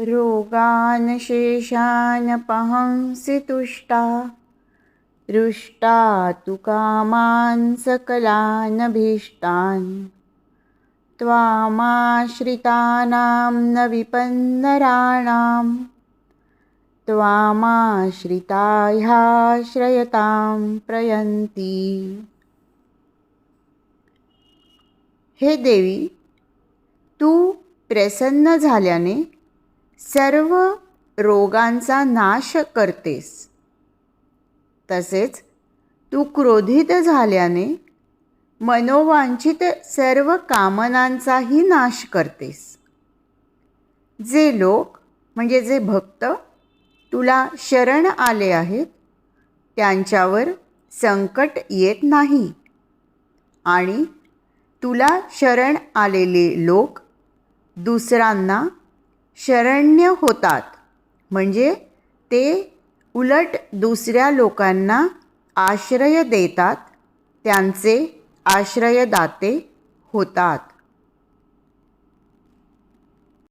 रोगान शेषान पहंसि तुष्टा रुष्टा तु कामान् सकलानभीष्टान्। त्वामाश्रितानां न विपन्नराणां त्वामाश्रिता ह्याश्रयतां प्रयन्ति। हे देवी तू प्रसन्न झाल्याने सर्व रोगांचा नाश करतेस. तसेच तू क्रोधित झाल्याने मनोवांछित सर्व कामनांचाही नाश करतेस. जे लोक म्हणजे जे भक्त तुला शरण आले आहेत त्यांच्यावर संकट येत नाही. आणि तुला शरण आलेले लोक दुसऱ्यांना शरण्य होतात. म्हणजे ते उलट दुसऱ्या लोकांना आश्रय देतात त्यांचे आश्रयदाते होतात.